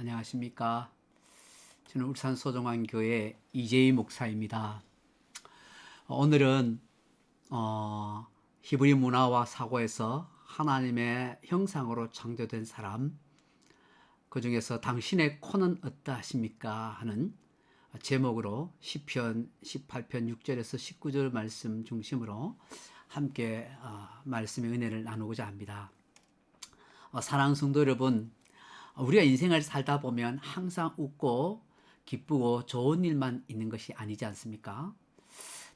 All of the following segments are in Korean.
안녕하십니까. 저는 울산 소정환교회 이재희 목사입니다. 오늘은 어, 히브리 문화와 사고에서 하나님의 형상으로 창조된 사람 그 중에서 당신의 코는 어떠하십니까 하는 제목으로 시편 18편 6절에서 19절 말씀 중심으로 함께 어, 말씀의 은혜를 나누고자 합니다. 어, 사랑 성도 여러분, 우리가 인생을 살다 보면 항상 웃고 기쁘고 좋은 일만 있는 것이 아니지 않습니까?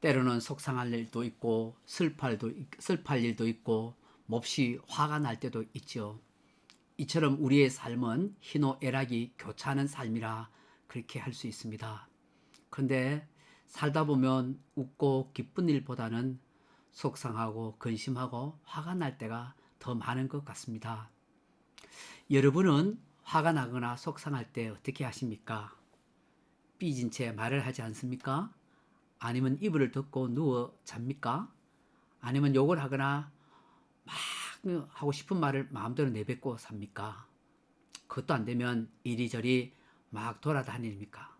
때로는 속상할 일도 있고 슬퍼할, 도, 슬퍼할 일도 있고 몹시 화가 날 때도 있죠. 이처럼 우리의 삶은 희노애락이 교차하는 삶이라 그렇게 할 수 있습니다. 그런데 살다 보면 웃고 기쁜 일보다는 속상하고 근심하고 화가 날 때가 더 많은 것 같습니다. 여러분은 화가 나거나 속상할 때 어떻게 하십니까? 삐진 채 말을 하지 않습니까? 아니면 이불을 덮고 누워 잡니까? 아니면 욕을 하거나 막 하고 싶은 말을 마음대로 내뱉고 삽니까? 그것도 안 되면 이리저리 막 돌아다닙니까?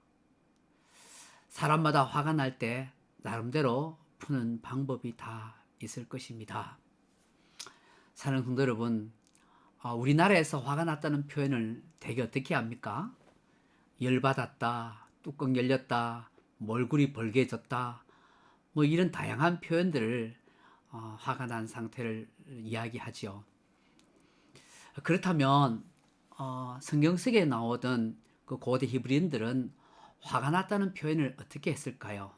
사람마다 화가 날 때 나름대로 푸는 방법이 다 있을 것입니다. 사는 성도 여러분, 어, 우리나라에서 화가 났다는 표현을 되게 어떻게 합니까? 열받았다, 뚜껑 열렸다, 몰골이 벌게졌다, 뭐 이런 다양한 표현들을 어, 화가 난 상태를 이야기하지요. 그렇다면 어, 성경 속에 나오던 그 고대 히브리인들은 화가 났다는 표현을 어떻게 했을까요?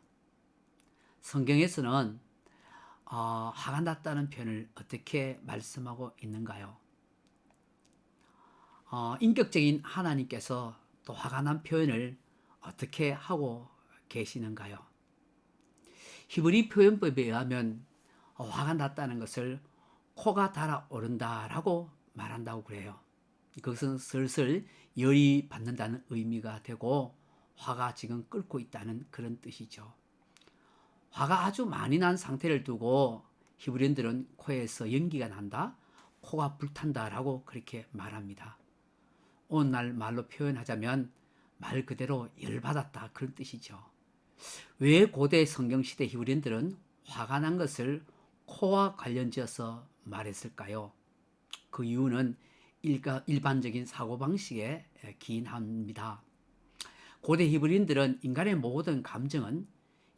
성경에서는 어, 화가 났다는 표현을 어떻게 말씀하고 있는가요? 어, 인격적인 하나님께서 또 화가 난 표현을 어떻게 하고 계시는가요? 히브리 표현법에 의하면 어, 화가 났다는 것을 코가 달아오른다라고 말한다고 그래요. 그것은 슬슬 열이 받는다는 의미가 되고 화가 지금 끓고 있다는 그런 뜻이죠. 화가 아주 많이 난 상태를 두고 히브리인들은 코에서 연기가 난다, 코가 불탄다라고 그렇게 말합니다. 오늘날 말로 표현하자면 말 그대로 열받았다 그런 뜻이죠. 왜 고대 성경시대 히브리인들은 화가 난 것을 코와 관련지어서 말했을까요? 그 이유는 일가, 일반적인 사고방식에 기인합니다. 고대 히브리인들은 인간의 모든 감정은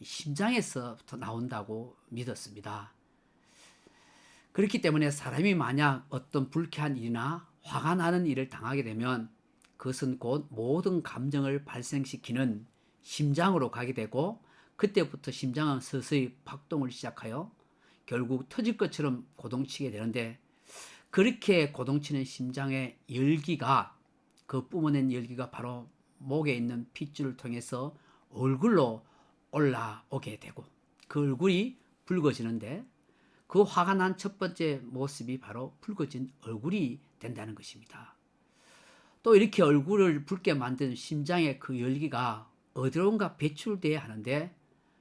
심장에서부터 나온다고 믿었습니다. 그렇기 때문에 사람이 만약 어떤 불쾌한 일이나 화가 나는 일을 당하게 되면 그것은 곧 모든 감정을 발생시키는 심장으로 가게 되고 그때부터 심장은 서서히 박동을 시작하여 결국 터질 것처럼 고동치게 되는데 그렇게 고동치는 심장의 열기가 그 뿜어낸 열기가 바로 목에 있는 핏줄을 통해서 얼굴로 올라오게 되고 그 얼굴이 붉어지는데 그 화가 난 첫 번째 모습이 바로 붉어진 얼굴이 된다는 것입니다. 또 이렇게 얼굴을 붉게 만든 심장의 그 열기가 어디론가 배출돼야 하는데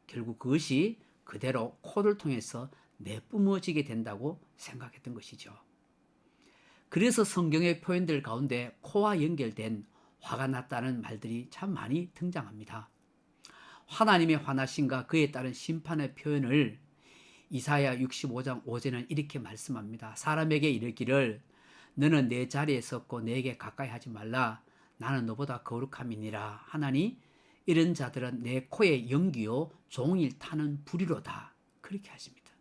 결국 그것이 그대로 코를 통해서 내뿜어지게 된다고 생각했던 것이죠. 그래서 성경의 표현들 가운데 코와 연결된 화가 났다는 말들이 참 많이 등장합니다. 하나님의 화나심과 그에 따른 심판의 표현을 이사야 65장 5절은 이렇게 말씀합니다. 사람에게 이르기를 너는 내 자리에 섰고 내게 가까이 하지 말라. 나는 너보다 거룩함이니라. 하나니 이런 자들은 내 코에 연기요 종일 타는 불이로다. 그렇게 하십니다.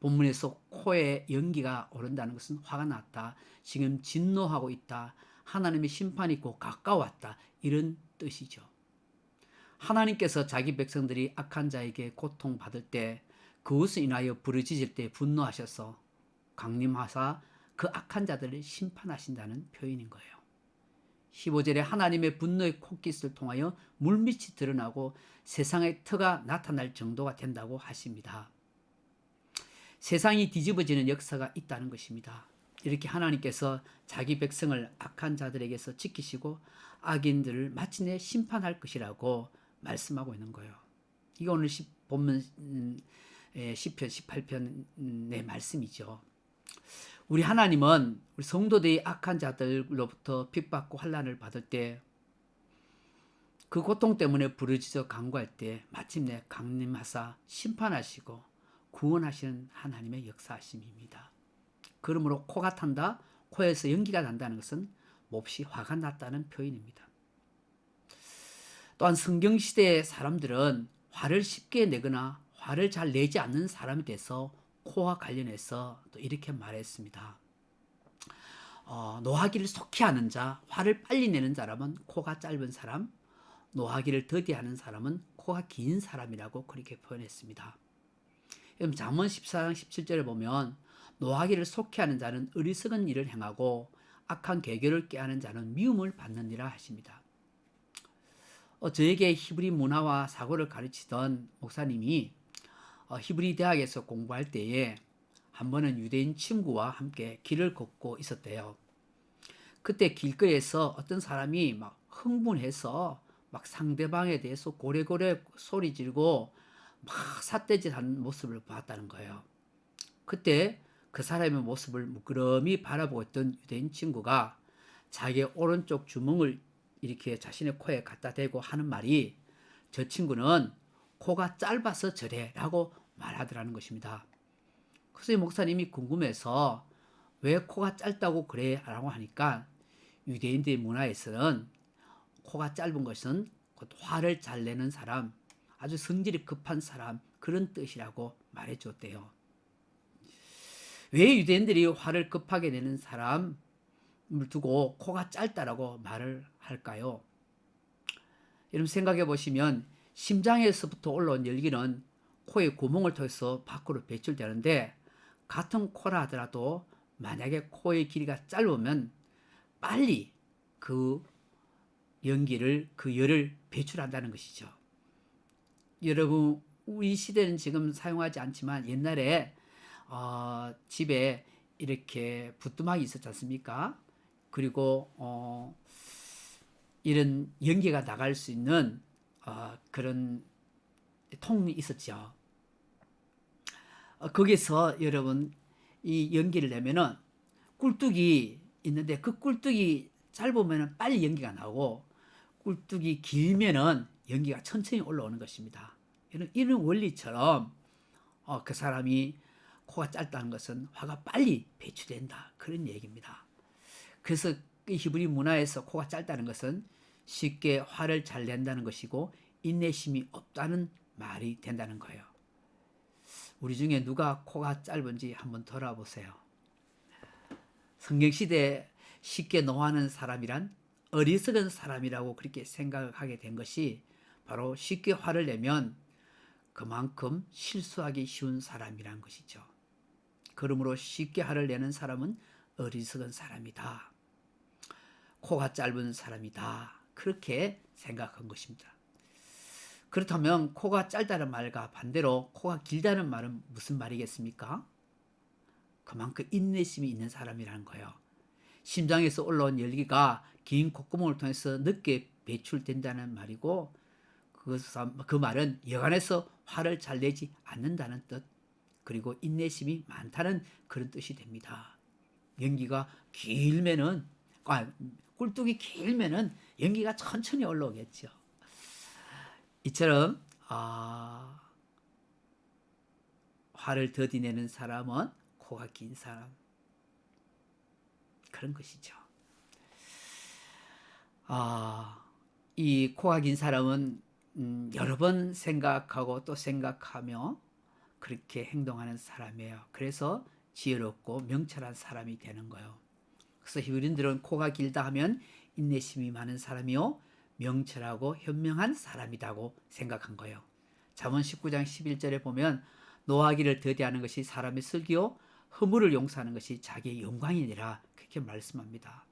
본문에서 코에 연기가 오른다는 것은 화가 났다. 지금 진노하고 있다. 하나님의 심판이 곧 가까웠다. 이런 뜻이죠. 하나님께서 자기 백성들이 악한 자에게 고통받을 때 그것을 인하여 부르짖을 때 분노하셔서 강림하사 그 악한 자들을 심판하신다는 표현인 거예요. 15절에 하나님의 분노의 코깃을 통하여 물밑이 드러나고 세상의 터가 나타날 정도가 된다고 하십니다. 세상이 뒤집어지는 역사가 있다는 것입니다. 이렇게 하나님께서 자기 백성을 악한 자들에게서 지키시고 악인들을 마침내 심판할 것이라고 말씀하고 있는 거예요. 이게 오늘 본문 10편, 18편의 말씀이죠. 우리 하나님은 우리 성도들이 악한 자들로부터 핍받고 환난을 받을 때 그 고통 때문에 부르짖어 간구할 때 마침내 강림하사 심판하시고 구원하시는 하나님의 역사하심입니다. 그러므로 코가 탄다, 코에서 연기가 난다는 것은 몹시 화가 났다는 표현입니다. 또한 성경 시대의 사람들은 화를 쉽게 내거나 화를 잘 내지 않는 사람이 돼서 코와 관련해서 또 이렇게 말했습니다. 어, 노하기를 속히 하는 자, 화를 빨리 내는 사람은 코가 짧은 사람, 노하기를 더디하는 사람은 코가 긴 사람이라고 그렇게 표현했습니다. 그럼 잠언 14장 17절에 보면 노하기를 속히 하는 자는 어리석은 일을 행하고 악한 계교를 깨하는 자는 미움을 받느니라 하십니다. 어, 저에게 히브리 문화와 사고를 가르치던 목사님이 어, 히브리 대학에서 공부할 때에 한 번은 유대인 친구와 함께 길을 걷고 있었대요. 그때 길거리에서 어떤 사람이 막 흥분해서 막 상대방에 대해서 고래고래 소리 지르고 막 삿대질하는 모습을 봤다는 거예요. 그때 그 사람의 모습을 무끄러미 바라보고 있던 유대인 친구가 자기의 오른쪽 주먹을 이렇게 자신의 코에 갖다 대고 하는 말이 저 친구는 코가 짧아서 저래 라고 말하더라는 것입니다. 그래서 이 목사님이 궁금해서 왜 코가 짧다고 그래 라고 하니까 유대인들의 문화에서는 코가 짧은 것은 곧 화를 잘 내는 사람, 아주 성질이 급한 사람 그런 뜻이라고 말해 줬대요. 왜 유대인들이 화를 급하게 내는 사람을 두고 코가 짧다라고 말을 할까요? 여러분 생각해 보시면 심장에서부터 올라온 열기는 코의 구멍을 통해서 밖으로 배출되는데 같은 코라 하더라도 만약에 코의 길이가 짧으면 빨리 그 연기를 그 열을 배출한다는 것이죠. 여러분 우리 시대는 지금 사용하지 않지만 옛날에 어, 집에 이렇게 부뚜막이 있었지 않습니까? 그리고 어, 이런 연기가 나갈 수 있는 어, 그런 통이 있었죠. 어, 거기서 여러분 이 연기를 내면은 꿀뚝이 있는데 그 꿀뚝이 짧으면 빨리 연기가 나오고 꿀뚝이 길면은 연기가 천천히 올라오는 것입니다. 이런, 이런 원리처럼 어, 그 사람이 코가 짧다는 것은 화가 빨리 배출된다 그런 얘기입니다. 그래서 히브리 문화에서 코가 짧다는 것은 쉽게 화를 잘 낸다는 것이고 인내심이 없다는 말이 된다는 거예요. 우리 중에 누가 코가 짧은지 한번 돌아보세요. 성경 시대 쉽게 노하는 사람이란 어리석은 사람이라고 그렇게 생각하게 된 것이 바로 쉽게 화를 내면 그만큼 실수하기 쉬운 사람이란 것이죠. 그러므로 쉽게 화를 내는 사람은 어리석은 사람이다. 코가 짧은 사람이다. 그렇게 생각한 것입니다. 그렇다면 코가 짧다는 말과 반대로 코가 길다는 말은 무슨 말이겠습니까? 그만큼 인내심이 있는 사람이라는 거예요. 심장에서 올라온 열기가 긴 콧구멍을 통해서 늦게 배출된다는 말이고 그 말은 여간에서 화를 잘 내지 않는다는 뜻 그리고 인내심이 많다는 그런 뜻이 됩니다. 연기가 길면은 아, 꿀뚝이 길면은 연기가 천천히 올라오겠죠. 이처럼 아, 화를 더디 내는 사람은 코가 긴 사람 그런 것이죠. 아, 이 코가 긴 사람은 음, 여러 번 생각하고 또 생각하며 그렇게 행동하는 사람이에요. 그래서 지혜롭고 명철한 사람이 되는 거예요. 그래서 히브리인들은 코가 길다 하면 인내심이 많은 사람이요 명철하고 현명한 사람이라고 생각한 거예요. 잠언 19장 11절에 보면 노하기를 더디하는 것이 사람의 슬기요 허물을 용서하는 것이 자기의 영광이니라 그렇게 말씀합니다.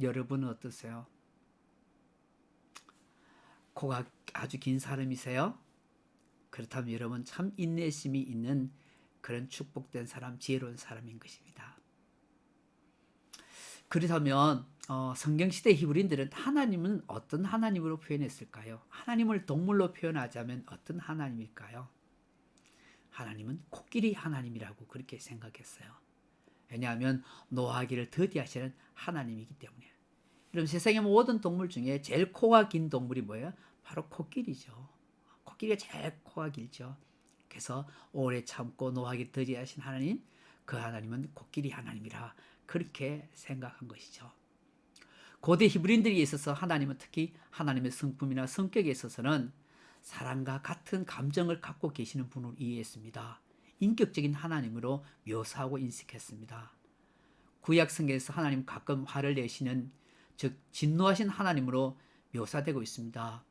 여러분은 어떠세요? 코가 아주 긴 사람이세요? 그렇다면 여러분 참 인내심이 있는 그런 축복된 사람, 지혜로운 사람인 것입니다. 그렇다면 어, 성경 시대 히브리인들은 하나님은 어떤 하나님으로 표현했을까요? 하나님을 동물로 표현하자면 어떤 하나님일까요? 하나님은 코끼리 하나님이라고 그렇게 생각했어요. 왜냐하면 노하기를 더디하시는 하나님이기 때문에. 여러분 세상의 모든 동물 중에 제일 코가 긴 동물이 뭐예요? 바로 코끼리죠. 코끼리가 제일 코가 길죠. 그래서 오래 참고 노하기 더디하신 하나님, 그 하나님은 코끼리 하나님이라 그렇게 생각한 것이죠. 고대 히브리인들에 있어서 하나님은 특히 하나님의 성품이나 성격에 있어서는 사람과 같은 감정을 갖고 계시는 분을 이해했습니다. 인격적인 하나님으로 묘사하고 인식했습니다. 구약 성경에서 하나님 가끔 화를 내시는 즉 진노하신 하나님으로 묘사되고 있습니다.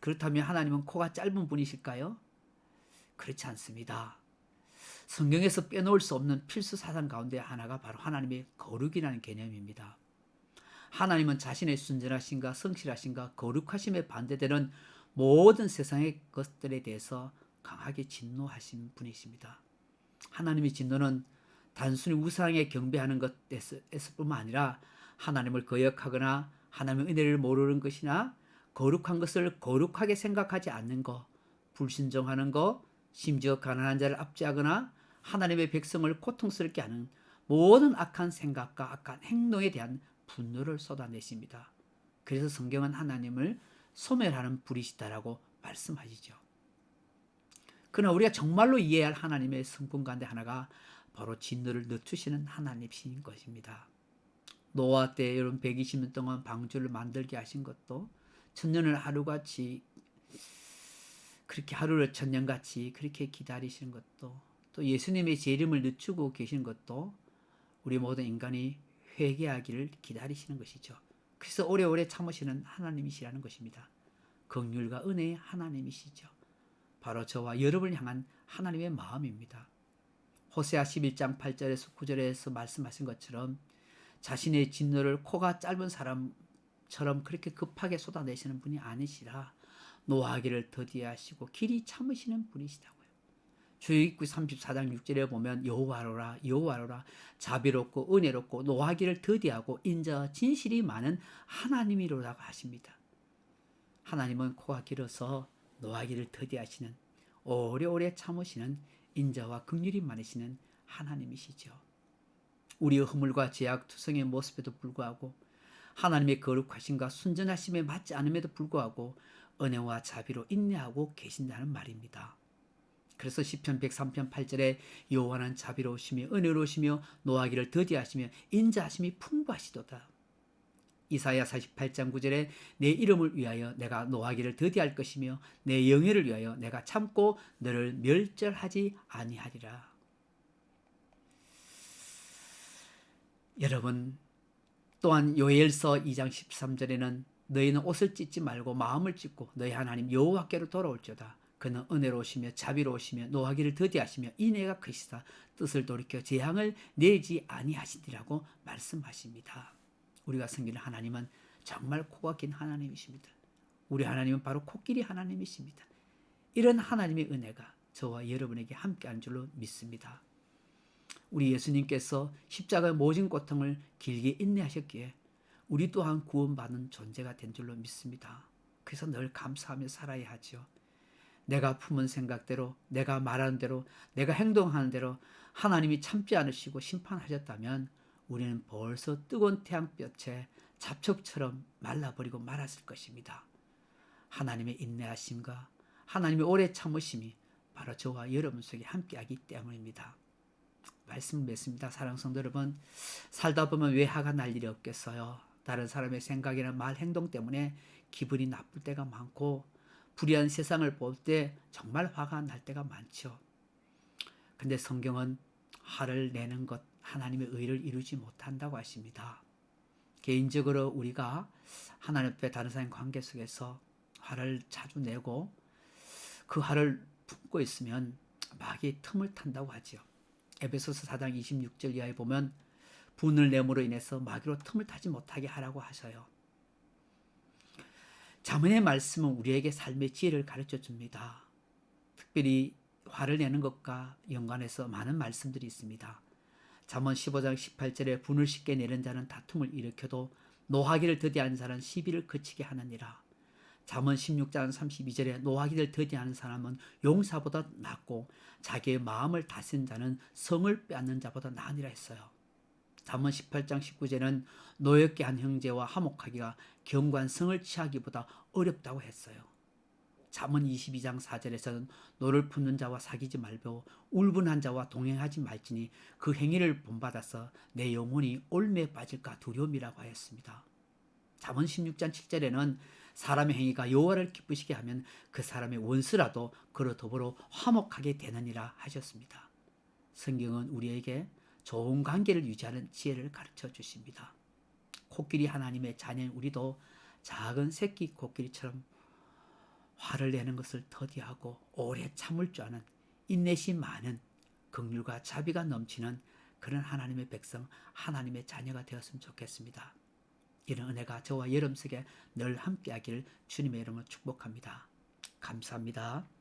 그렇다면 하나님은 코가 짧은 분이실까요? 그렇지 않습니다. 성경에서 빼놓을 수 없는 필수 사상 가운데 하나가 바로 하나님의 거룩이라는 개념입니다. 하나님은 자신의 순전하신가 성실하신가 거룩하심에 반대되는 모든 세상의 것들에 대해서 강하게 진노하신 분이십니다. 하나님의 진노는 단순히 우상에 경배하는 것에서뿐만 아니라 하나님을 거역하거나 하나님의 은혜를 모르는 것이나 거룩한 것을 거룩하게 생각하지 않는 것, 불신종하는 것, 심지어 가난한 자를 압제하거나 하나님의 백성을 고통스럽게 하는 모든 악한 생각과 악한 행동에 대한 분노를 쏟아내십니다. 그래서 성경은 하나님을 소멸하는 불이시다라고 말씀하시죠. 그러나 우리가 정말로 이해할 하나님의 성품 가운데 하나가 바로 진노를 늦추시는 하나님이신 것입니다. 노아 때 여러분 120년 동안 방주를 만들게 하신 것도 천년을 하루같이 그렇게 하루를 천년같이 그렇게 기다리시는 것도 또 예수님의 재림을 늦추고 계신 것도 우리 모든 인간이 회개하기를 기다리시는 것이죠. 그래서 오래오래 참으시는 하나님이시라는 것입니다. 긍휼과 은혜의 하나님이시죠. 바로 저와 여러분을 향한 하나님의 마음입니다. 호세아 11장 8절에서 9절에서 말씀하신 것처럼 자신의 진노를 코가 짧은 사람처럼 그렇게 급하게 쏟아내시는 분이 아니시라 노하기를 더디하시고 길이 참으시는 분이시다고요. 주의기 34장 6절에 보면 여호와로라 여호와로라 자비롭고 은혜롭고 노하기를 더디하고 인자 진실이 많은 하나님이로라고 하십니다. 하나님은 코가 길어서 노하기를 더디하시는 오래오래 참으시는 인자와 긍휼이 많으시는 하나님이시죠. 우리의 허물과 죄악 투성의 모습에도 불구하고 하나님의 거룩하심과 순전하심에 맞지 않음에도 불구하고 은혜와 자비로 인내하고 계신다는 말입니다. 그래서 시편 103편 8절에 여호와는 자비로우시며 은혜로우시며 노하기를 더디하시며 인자하심이 풍부하시도다. 이사야 48장 9절에 내 이름을 위하여 내가 노하기를 더디할 것이며 내 영예를 위하여 내가 참고 너를 멸절하지 아니하리라. 여러분 또한 요엘서 2장 13절에는 너희는 옷을 찢지 말고 마음을 찢고 너희 하나님 여호와께로 돌아올지어다. 그는 은혜로우시며 자비로우시며 노하기를 더디하시며 인애가 크시다. 뜻을 돌이켜 재앙을 내지 아니하시리라고 말씀하십니다. 우리가 섬기는 하나님은 정말 코가 긴 하나님이십니다. 우리 하나님은 바로 코끼리 하나님이십니다. 이런 하나님의 은혜가 저와 여러분에게 함께한 줄로 믿습니다. 우리 예수님께서 십자가의 모진 고통을 길게 인내하셨기에 우리 또한 구원받는 존재가 된 줄로 믿습니다. 그래서 늘 감사하며 살아야 하지요. 내가 품은 생각대로, 내가 말하는 대로, 내가 행동하는 대로 하나님이 참지 않으시고 심판하셨다면 우리는 벌써 뜨거운 태양볕에 잡초처럼 말라버리고 말았을 것입니다. 하나님의 인내하심과 하나님의 오래 참으심이 바로 저와 여러분 속에 함께하기 때문입니다. 말씀 맺습니다. 사랑 성도 여러분, 살다 보면 왜 화가 날 일이 없겠어요? 다른 사람의 생각이나 말, 행동 때문에 기분이 나쁠 때가 많고 불의한 세상을 볼 때 정말 화가 날 때가 많죠. 근데 성경은 화를 내는 것, 하나님의 의를 이루지 못한다고 하십니다. 개인적으로 우리가 하나님 앞에 다른 사람 관계 속에서 화를 자주 내고 그 화를 품고 있으면 마귀의 틈을 탄다고 하지요. 에베소서 4장 26절 이하에 보면 분을 내므로 인해서 마귀로 틈을 타지 못하게 하라고 하셔요. 자문의 말씀은 우리에게 삶의 지혜를 가르쳐 줍니다. 특별히 화를 내는 것과 연관해서 많은 말씀들이 있습니다. 잠언 15장 18절에 분을 쉽게 내는 자는 다툼을 일으켜도 노하기를 더디하는 자는 시비를 그치게 하느니라. 잠언 16장 32절에 노하기를 더디하는 사람은 용사보다 낫고 자기의 마음을 다스린 자는 성을 빼앗는 자보다 나으니라 했어요. 잠언 18장 19절은 노엽게 한 형제와 화목하기가 경관성을 취하기보다 어렵다고 했어요. 잠언 22장 4절에서는 노를 품는 자와 사귀지 말고 울분한 자와 동행하지 말지니 그 행위를 본받아서 내 영혼이 올매에 빠질까 두려움이라고 하였습니다. 잠언 16장 7절에는 사람의 행위가 여호와를 기쁘시게 하면 그 사람의 원수라도 그로 더불어 화목하게 되느니라 하셨습니다. 성경은 우리에게 좋은 관계를 유지하는 지혜를 가르쳐 주십니다. 코끼리 하나님의 자녀인 우리도 작은 새끼 코끼리처럼 화를 내는 것을 더디하고 오래 참을 줄 아는 인내심 많은 긍휼과 자비가 넘치는 그런 하나님의 백성, 하나님의 자녀가 되었으면 좋겠습니다. 이런 은혜가 저와 여러분 속에 늘 함께하기를 주님의 이름으로 축복합니다. 감사합니다.